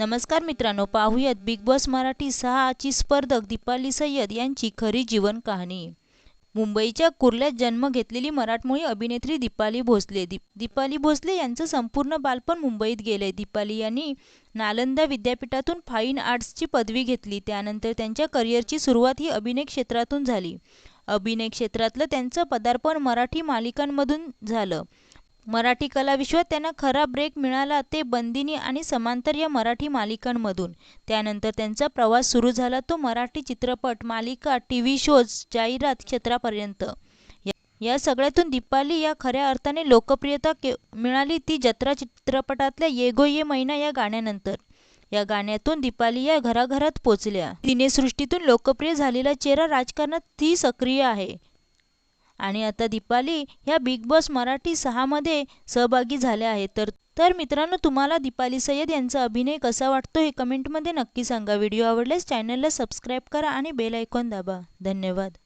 नमस्कार मित्रांनो पाहूयात बिग बॉस मराठी सहाची स्पर्धक दीपाली सय्यद यांची खरी जीवन कहाणी. मुंबईच्या कुर्ल्यात जन्म घेतलेली मराठमोळी अभिनेत्री दीपाली भोसले. दीप दीपाली भोसले यांचं संपूर्ण बालपण मुंबईत गेले दीपाली यांनी नालंदा विद्यापीठातून फाईन आर्ट्सची पदवी घेतली. त्यानंतर त्यांच्या करिअरची सुरुवात ही अभिनय क्षेत्रातून झाली. अभिनय क्षेत्रातलं त्यांचं पदार्पण मराठी मालिकांमधून झालं. मराठी कलाविश्वात त्यांना खरा ब्रेक मिळाला ते बंदिनी आणि समांतर या मराठी मालिकांमधून. त्यानंतर त्यांचा प्रवास सुरू झाला तो मराठी चित्रपट मालिका टी व्ही शोज जाहिरात क्षेत्रापर्यंत. या सगळ्यातून दीपाली या खऱ्या अर्थाने लोकप्रियता के मिळाली ती जत्रा चित्रपटातल्या ये गो ये महिना या गाण्यानंतर. या गाण्यातून दीपाली या घराघरात पोचल्या. सिनेसृष्टीतून लोकप्रिय झालेला चेहरा राजकारणात ती सक्रिय आहे. आणि आता दीपाली ह्या बिग बॉस मराठी सहामध्ये सहभागी झाल्या आहेत. तर तर मित्रांनो तुम्हाला दीपाली सय्यद यांचा अभिनय कसा वाटतो हे कमेंटमध्ये नक्की सांगा. व्हिडिओ आवडल्यास चॅनलला सबस्क्राईब करा आणि बेल आयकॉन दाबा. धन्यवाद.